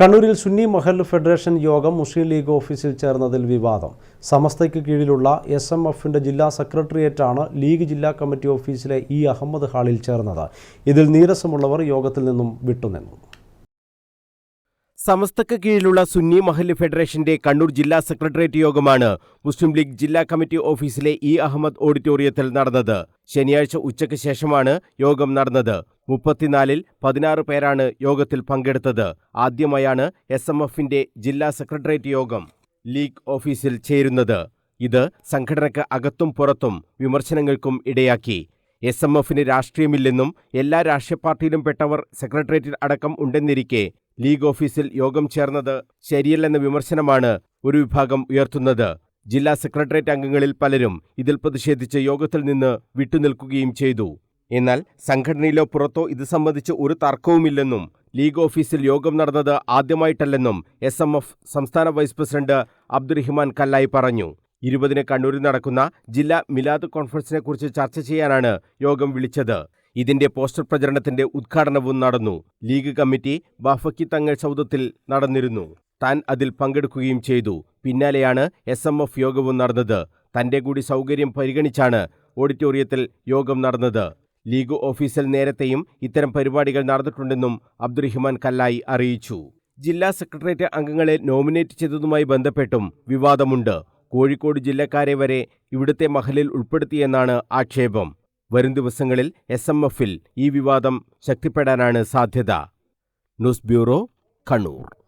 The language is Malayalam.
കണ്ണൂരിൽ സുന്നി മഹൽ ഫെഡറേഷൻ യോഗം മുസ്ലിം ലീഗ് ഓഫീസിൽ ചേർന്നതിൽ വിവാദം. സമസ്തയ്ക്ക് കീഴിലുള്ള എസ് എം എഫിന്റെ ജില്ലാ സെക്രട്ടേറിയറ്റാണ് ലീഗ് ജില്ലാ കമ്മിറ്റി ഓഫീസിലെ ഇ അഹമ്മദ് ഹാളിൽ ചേർന്നത്. ഇതിൽ നീരസമുള്ളവർ യോഗത്തിൽ നിന്നും വിട്ടുനിന്നു. സമസ്തക്ക് കീഴിലുള്ള സുന്നി മഹല്ല് ഫെഡറേഷന്റെ കണ്ണൂർ ജില്ലാ സെക്രട്ടേറിയറ്റ് യോഗമാണ് മുസ്ലിം ലീഗ് ജില്ലാ കമ്മിറ്റി ഓഫീസിലെ ഇ അഹമ്മദ് ഓഡിറ്റോറിയത്തിൽ നടന്നത്. ശനിയാഴ്ച ഉച്ചയ്ക്ക് ശേഷമാണ് യോഗം നടന്നത്. മുപ്പത്തിനാലിൽ പതിനാറ് പേരാണ് യോഗത്തിൽ പങ്കെടുത്തത്. ആദ്യമായാണ് എസ് എം എഫിന്റെ ജില്ലാ സെക്രട്ടേറിയറ്റ് യോഗം ലീഗ് ഓഫീസിൽ ചേരുന്നത്. ഇത് സംഘടനയ്ക്ക് അകത്തും പുറത്തും വിമർശനങ്ങൾക്കും ഇടയാക്കി. എസ് എം എഫിന് രാഷ്ട്രീയമില്ലെന്നും എല്ലാ രാഷ്ട്രീയ പാർട്ടിയിലും പെട്ടവർ സെക്രട്ടേറിയറ്റിൽ അടക്കം ഉണ്ടെന്നിരിക്കെ ലീഗ് ഓഫീസിൽ യോഗം ചേർന്നത് ശരിയല്ലെന്ന വിമർശനമാണ് ഒരു വിഭാഗം ഉയർത്തുന്നത്. ജില്ലാ സെക്രട്ടേറിയറ്റ് അംഗങ്ങളിൽ പലരും ഇതിൽ പ്രതിഷേധിച്ച് യോഗത്തിൽ നിന്ന് വിട്ടുനിൽക്കുകയും ചെയ്തു. എന്നാൽ സംഘടനയിലോ പുറത്തോ ഇത് സംബന്ധിച്ച് ഒരു തർക്കവുമില്ലെന്നും ലീഗ് ഓഫീസിൽ യോഗം നടന്നത് ആദ്യമായിട്ടല്ലെന്നും എസ് സംസ്ഥാന വൈസ് പ്രസിഡന്റ് അബ്ദുറഹിമാൻ കല്ലായി പറഞ്ഞു. ഇരുപതിന് കണ്ണൂരിൽ നടക്കുന്ന ജില്ലാ മിലാദ് കോൺഫറൻസിനെക്കുറിച്ച് ചർച്ച ചെയ്യാനാണ് യോഗം വിളിച്ചത്. ഇതിന്റെ പോസ്റ്റർ പ്രചരണത്തിന്റെ ഉദ്ഘാടനവും നടന്നു. ലീഗ് കമ്മിറ്റി ബാഫക്കി തങ്ങൾ സൗദത്തിൽ നടന്നിരുന്നു. താൻ അതിൽ പങ്കെടുക്കുകയും ചെയ്തു. പിന്നാലെയാണ് എസ് എം എഫ് യോഗവും നടന്നത്. തന്റെ കൂടി സൗകര്യം പരിഗണിച്ചാണ് ഓഡിറ്റോറിയത്തിൽ യോഗം നടന്നത്. ലീഗ് ഓഫീസിൽ നേരത്തെയും ഇത്തരം പരിപാടികൾ നടന്നിട്ടുണ്ടെന്നും അബ്ദുറഹിമാൻ കല്ലായി അറിയിച്ചു. ജില്ലാ സെക്രട്ടേറിയറ്റ് അംഗങ്ങളെ നോമിനേറ്റ് ചെയ്തതുമായി ബന്ധപ്പെട്ടും വിവാദമുണ്ട്. കോഴിക്കോട് ജില്ലക്കാരെ വരെ ഇവിടുത്തെ മഹലിൽ ഉൾപ്പെടുത്തിയെന്നാണ് ആക്ഷേപം. വരും ദിവസങ്ങളിൽ എസ് എം എഫിൽ ഈ വിവാദം ശക്തിപ്പെടാനാണ് സാധ്യത. News bureau Kannur.